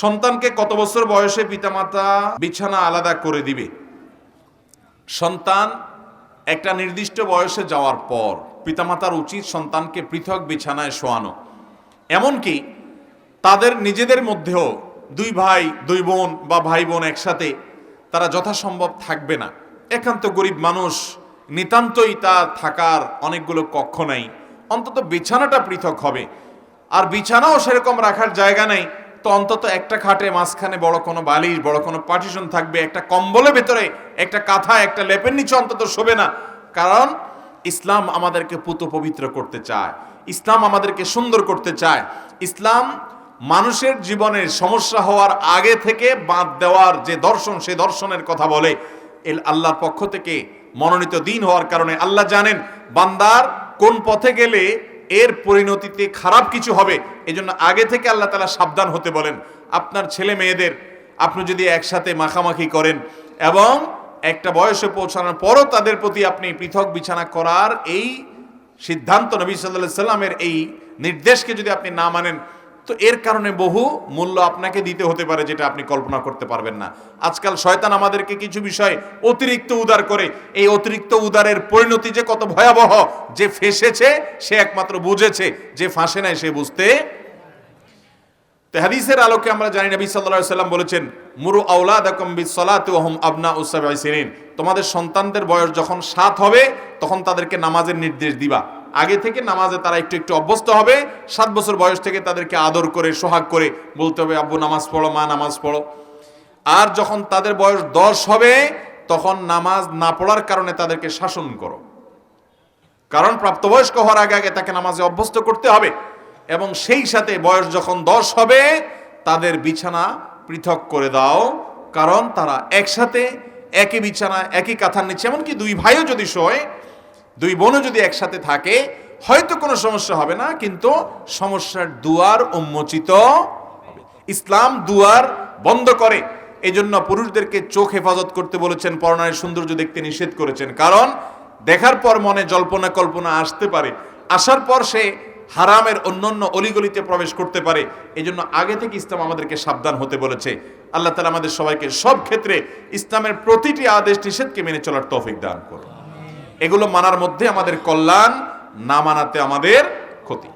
সন্তানকে কত বছর বয়সে পিতামাতা বিছানা আলাদা করে দিবে? সন্তান একটা নির্দিষ্ট বয়সে যাওয়ার পর পিতামাতার উচিত সন্তানকে পৃথক বিছানায় শোয়ানো। এমনকি তাদের নিজেদের মধ্যেও দুই ভাই, দুই বোন বা ভাই বোন একসাথে তারা যথাসম্ভব থাকবে না। একান্ত গরিব মানুষ, নিতান্তই তা থাকার অনেকগুলো কক্ষ নাই। অন্তত বিছানাটা পৃথক হবে। আর বিছানাও সেরকম রাখার জায়গা নেই। তো অন্তত একটা খাটে মাঝখানে বড় কোনো বালিশ, বড় কোনো পার্টিশন থাকবে, একটা কম্বলের ভেতরে, একটা কাঁথা, একটা লেপের নিচে অন্তত শোবে না। কারণ ইসলাম আমাদেরকে পুত পবিত্র করতে চায়, ইসলাম আমাদেরকে সুন্দর করতে চায়। ইসলাম মানুষের জীবনের সমস্যা হওয়ার আগে থেকে বাদ দেওয়ার যে দর্শন, সে দর্শনের কথা বলে। এল আল্লাহর পক্ষ থেকে মনোনীত দিন হওয়ার কারণে আল্লাহ জানেন, বান্দার কোন পথে গেলে এর পরিণতিতে খারাপ কিছু হবে, এজন্য আগে থেকে আল্লাহ তালা সাবধান হতে বলেন। আপনার ছেলে মেয়েদের আপনি যদি একসাথে মাখামাখি করেন এবং একটা বয়সে পৌঁছানোর পরও তাদের প্রতি আপনি পৃথক বিছানা করার এই সিদ্ধান্ত নবী সাল্লাহ সাল্লামের এই নির্দেশকে যদি আপনি না মানেন তো এর কারণে বহু মূল্য আপনাকে দিতে হতে পারে যেটা আপনি কল্পনা করতে পারবেন না। আজকাল শয়তান আমাদেরকে কিছু বিষয় অতিরিক্ত উদার করে, এই অতিরিক্ত উদারের পরিণতি যে কত ভয়াবহ, যে ফেসেছে সে একমাত্র বুঝেছে, যে ফাঁসে নাই সে বুঝতে তো হাদিসের আলোকে আমরা জানি নবী সাল্লাল্লাহু সাল্লাম বলেছেন, মুরু আওলাদাকুম বিসসালাতি ওয়া হুম আবনা উসাবঈ সিনিন। তোমাদের সন্তানদের বয়স যখন সাত হবে, তখন তাদেরকে নামাজের নির্দেশ দিবা। আগে থেকে নামাজে তারা একটু একটু অভ্যস্ত হবে। সাত বছর বয়স থেকে তাদেরকে আদর করে, সোহাগ করে বলতে হবে, আব্বু, নামাজ পড়ো, মা, নামাজ পড়ো। আর যখন তাদের বয়স দশ হবে, তখন নামাজ না পড়ার কারণে তাদেরকে শাসন করো। কারণ প্রাপ্তবয়স্ক হওয়ার আগে আগে তাকে নামাজে অভ্যস্ত করতে হবে। এবং সেই সাথে বয়স যখন দশ হবে, তাদের বিছানা পৃথক করে দাও। কারণ তারা একসাথে, একই বিছানা, একই কাঁথার নিচে, এমনকি দুই ভাইও যদি শোয় দুই বোনও যদি একসাথে থাকে, হয়তো কোনো সমস্যা হবে না, কিন্তু সমস্যার দুয়ার উন্মোচিত ইসলাম দুয়ার বন্ধ করে। এই জন্য পুরুষদেরকে চোখ হেফাজত করতে বলেছেন পরনারীর সৌন্দর্য দেখতে নিষেধ করেছেন। কারণ দেখার পর মনে জল্পনা কল্পনা আসতে পারে। আসার পর সে হারামের অন্যান্য অলিগলিতে প্রবেশ করতে পারে। এই জন্য আগে থেকে ইসলাম আমাদেরকে সাবধান হতে বলেছে। আল্লাহ তালা আমাদের সবাইকে সব ক্ষেত্রে ইসলামের প্রতিটি আদেশ নিষেধকে মেনে চলার তৌফিক দান করুন। এগুলো মানার মধ্যে আমাদের কল্যাণ না মানাতে আমাদের ক্ষতি।